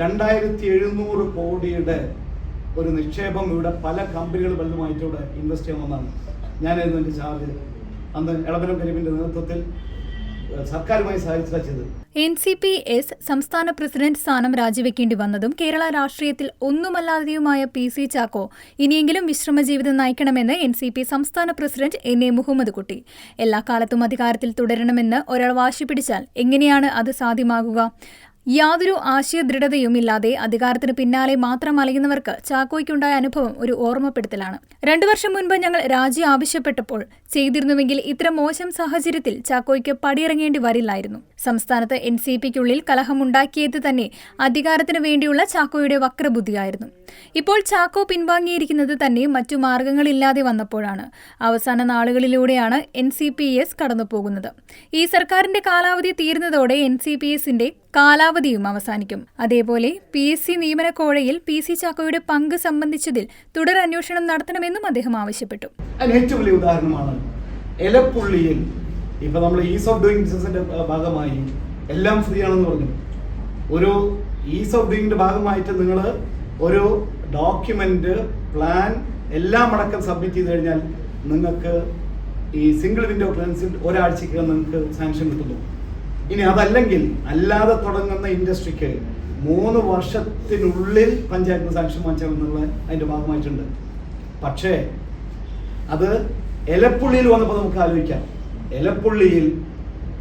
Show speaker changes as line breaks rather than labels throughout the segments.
രണ്ടായിരത്തി എഴുന്നൂറ് കോടിയുടെ ഒരു നിക്ഷേപം ഇവിടെ പല കമ്പനികൾ വലുതുമായിട്ട് ഇവിടെ ഇൻവെസ്റ്റ് ചെയ്യണമെന്നാണ് ഞാനായിരുന്നു എന്റെ ചാർജ്. അന്ന് എളമരം കരീമിന്റെ നേതൃത്വത്തിൽ സർക്കാരുമായി സഹായിച്ചാ
എൻ സി പി എസ് സംസ്ഥാന പ്രസിഡന്റ് സ്ഥാനം രാജിവെക്കേണ്ടി വന്നതും കേരള രാഷ്ട്രീയത്തിൽ ഒന്നുമല്ലാതെയുമായ പി സി ചാക്കോ ഇനിയെങ്കിലും വിശ്രമ ജീവിതം നയിക്കണമെന്ന് എൻ സി പി സംസ്ഥാന president N A Muhammad Kutty. എല്ലാ കാലത്തും അധികാരത്തിൽ തുടരണമെന്ന് ഒരാൾ വാശി പിടിച്ചാൽ എങ്ങനെയാണ് അത് സാധ്യമാകുക? യാതൊരു ആശയദൃഢതയുമില്ലാതെ അധികാരത്തിന് പിന്നാലെ മാത്രം അലയുന്നവർക്ക് ചാക്കോയ്ക്കുണ്ടായ അനുഭവം ഒരു ഓർമ്മപ്പെടുത്തലാണ്. രണ്ടു വർഷം മുൻപ് ഞങ്ങൾ രാജി ആവശ്യപ്പെട്ടപ്പോൾ ചെയ്തിരുന്നുവെങ്കിൽ ഇത്ര മോശം സാഹചര്യത്തിൽ ചാക്കോയ്ക്ക് പടിയിറങ്ങേണ്ടി വരില്ലായിരുന്നു. സംസ്ഥാനത്ത് എൻ സി പിക്കുള്ളിൽ കലഹമുണ്ടാക്കിയത് തന്നെ അധികാരത്തിന് വേണ്ടിയുള്ള ചാക്കോയുടെ വക്രബുദ്ധിയായിരുന്നു. ഇപ്പോൾ ചാക്കോ പിൻവാങ്ങിയിരിക്കുന്നത് തന്നെ മറ്റു മാർഗങ്ങളില്ലാതെ വന്നപ്പോഴാണ്. അവസാന നാളുകളിലൂടെയാണ് എൻ സി പി എസ് കടന്നുപോകുന്നത്. ഈ സർക്കാരിന്റെ കാലാവധി തീരുന്നതോടെ എൻ സി പി എസിന്റെ കാലാവധിയും അവസാനിക്കും. അതേപോലെ പി എസ് സി നിയമന കോഴയിൽ പി സി ചാക്കോയുടെ പങ്ക് സംബന്ധിച്ചതിൽ തുടർ അന്വേഷണം നടത്തണമെന്നും അദ്ദേഹം ആവശ്യപ്പെട്ടു.
ഏറ്റവും വലിയ ഉദാഹരണമാണ് എലപ്പുള്ളിയിൽ ഇപ്പൊ നമ്മൾ ഈസ് ഓഫ് ഡൂയിങ് ബിസിനസിന്റെ ഭാഗമായി എല്ലാം ഫ്രീ ആണെന്ന് പറഞ്ഞു. ഒരു ഈസ് ഓഫ് ഡൂയിങ്ങിന്റെ ഭാഗമായിട്ട് നിങ്ങൾ ഒരു ഡോക്യുമെന്റ് പ്ലാൻ എല്ലാം അടക്കം സബ്മിറ്റ് ചെയ്ത് കഴിഞ്ഞാൽ നിങ്ങൾക്ക് ഈ സിംഗിൾ വിൻഡോ ക്ലൻസിൽ ഒരാഴ്ചക്ക് നിങ്ങൾക്ക് സാങ്ഷൻ കിട്ടുന്നു. ഇനി അതല്ലെങ്കിൽ അല്ലാതെ തുടങ്ങുന്ന ഇൻഡസ്ട്രിക്ക് മൂന്ന് വർഷത്തിനുള്ളിൽ പഞ്ചായത്ത് സാങ്ഷൻ വാങ്ങിച്ചാൽ എന്നുള്ള അതിന്റെ ഭാഗമായിട്ടുണ്ട്. പക്ഷേ അത് എലപ്പുള്ളിയിൽ വന്നപ്പോൾ നമുക്ക് ആലോചിക്കാം. എലപ്പുള്ളിയിൽ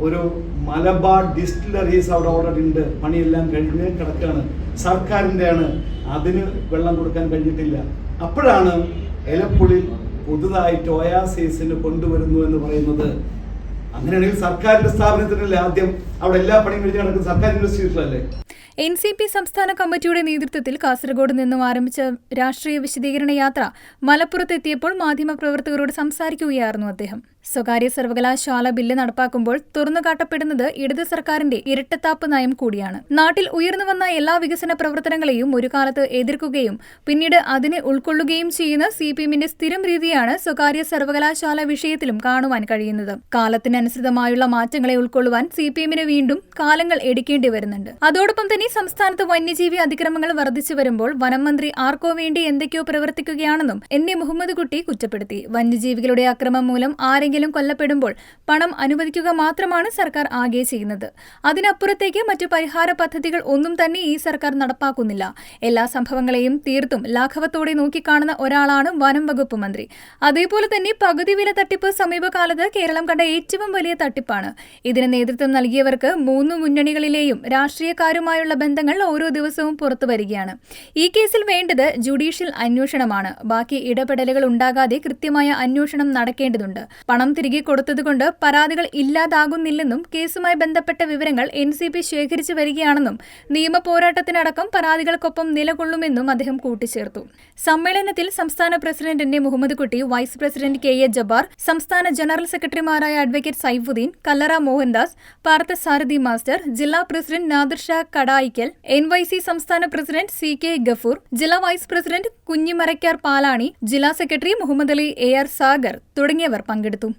ഒരു മലബാർ ഡിസ്റ്റിലറീസ് അവിടെ ഓൾറെഡി ഉണ്ട്. പണിയെല്ലാം കഴിഞ്ഞ് കിടക്കുകയാണ്. സർക്കാരിന്റെയാണ് അതിന് വെള്ളം കൊടുക്കാൻ കഴിഞ്ഞിട്ടില്ല. അപ്പോഴാണ് എലപ്പുള്ളിൽ പുതുതായിട്ട് ഒയാസീസിന് കൊണ്ടുവരുന്നു എന്ന് പറയുന്നത് അങ്ങനെയാണെങ്കിൽ സർക്കാരിന്റെ സ്ഥാപനത്തിനല്ലേ ആദ്യം അവിടെ എല്ലാ പണിയും കഴിഞ്ഞ് നടക്കുന്നത് സർക്കാർ ഇൻഡസ്ട്രീസിലല്ലേ
എൻ സി പി സംസ്ഥാന കമ്മിറ്റിയുടെ നേതൃത്വത്തിൽ കാസർഗോഡ് നിന്നും ആരംഭിച്ച രാഷ്ട്രീയ വിശദീകരണ യാത്ര മലപ്പുറത്തെത്തിയപ്പോൾ മാധ്യമപ്രവർത്തകരോട് സംസാരിക്കുകയായിരുന്നു അദ്ദേഹം. സ്വകാര്യ സർവകലാശാല ബില്ല് നടപ്പാക്കുമ്പോൾ തുറന്നുകാട്ടപ്പെടുന്നത് ഇടത് സർക്കാരിന്റെ ഇരട്ടത്താപ്പ് നയം കൂടിയാണ്. നാട്ടിൽ ഉയർന്നു വന്ന എല്ലാ വികസന പ്രവർത്തനങ്ങളെയും ഒരു കാലത്ത് എതിർക്കുകയും പിന്നീട് അതിനെ ഉൾക്കൊള്ളുകയും ചെയ്യുന്ന സി പി എമ്മിന്റെ സ്ഥിരം രീതിയാണ് സ്വകാര്യ സർവകലാശാല വിഷയത്തിലും കാണുവാൻ കഴിയുന്നത്. കാലത്തിനനുസൃതമായുള്ള മാറ്റങ്ങളെ ഉൾക്കൊള്ളുവാൻ സി പി എമ്മിന് വീണ്ടും കാലങ്ങൾ എടുക്കേണ്ടി വരുന്നുണ്ട്. അതോടൊപ്പം തന്നെ സംസ്ഥാനത്ത് വന്യജീവി അതിക്രമങ്ങൾ വർദ്ധിച്ചു വരുമ്പോൾ വനം മന്ത്രി ആർക്കോ വേണ്ടി എന്തൊക്കെയോ പ്രവർത്തിക്കുകയാണെന്നും എൻ എ മുഹമ്മദ് കുട്ടി കുറ്റപ്പെടുത്തി. വന്യജീവികളുടെ അക്രമം മൂലം ആരെങ്കിലും കൊല്ലപ്പെടുമ്പോൾ പണം അനുവദിക്കുക മാത്രമാണ് സർക്കാർ ആകെ ചെയ്യുന്നത്. അതിനപ്പുറത്തേക്ക് മറ്റു പരിഹാര പദ്ധതികൾ ഒന്നും തന്നെ ഈ സർക്കാർ നടപ്പാക്കുന്നില്ല. എല്ലാ സംഭവങ്ങളെയും തീർത്തും ലാഘവത്തോടെ നോക്കിക്കാണുന്ന ഒരാളാണ് വനം വകുപ്പ് മന്ത്രി. അതേപോലെ തന്നെ പകുതി വില തട്ടിപ്പ് സമീപകാലത്ത് കേരളം കണ്ട ഏറ്റവും വലിയ തട്ടിപ്പാണ്. ഇതിന് നേതൃത്വം നൽകിയവർക്ക് മൂന്ന് മുന്നണികളിലെയും രാഷ്ട്രീയക്കാരുമായുള്ള ബന്ധങ്ങൾ ഓരോ ദിവസവും പുറത്തു വരികയാണ്. ഈ കേസിൽ വേണ്ടത് ജുഡീഷ്യൽ അന്വേഷണമാണ്. ബാക്കി ഇടപെടലുകൾ ഉണ്ടാകാതെ കൃത്യമായ അന്വേഷണം നടക്കേണ്ടതുണ്ട്. പണം തിരികെ കൊടുത്തതുകൊണ്ട് പരാതികൾ ഇല്ലാതാകുന്നില്ലെന്നും കേസുമായി ബന്ധപ്പെട്ട വിവരങ്ങൾ എൻ സി പി ശേഖരിച്ചു വരികയാണെന്നും നിയമ പോരാട്ടത്തിനടക്കം പരാതികൾക്കൊപ്പം നിലകൊള്ളുമെന്നും അദ്ദേഹം കൂട്ടിച്ചേർത്തു. സമ്മേളനത്തിൽ സംസ്ഥാന president N A Muhammad Kutty vice president K A Jabbar സംസ്ഥാന ജനറൽ സെക്രട്ടറിമാരായ അഡ്വക്കേറ്റ് സൈഫുദ്ദീൻ കല്ലറ മോഹൻദാസ് പാർത്ഥസാരഥി മാസ്റ്റർ ജില്ലാ president Nadir Shah Kadayikkal N Y C സംസ്ഥാന പ്രസിഡന്റ് സി കെ ഗഫൂർ ജില്ലാ വൈസ് പ്രസിഡന്റ് കുഞ്ഞിമരക്കാർ പാലാണി ജില്ലാ secretary Muhammad Ali A R Sagar തുടങ്ങിയവർ പങ്കെടുത്തു.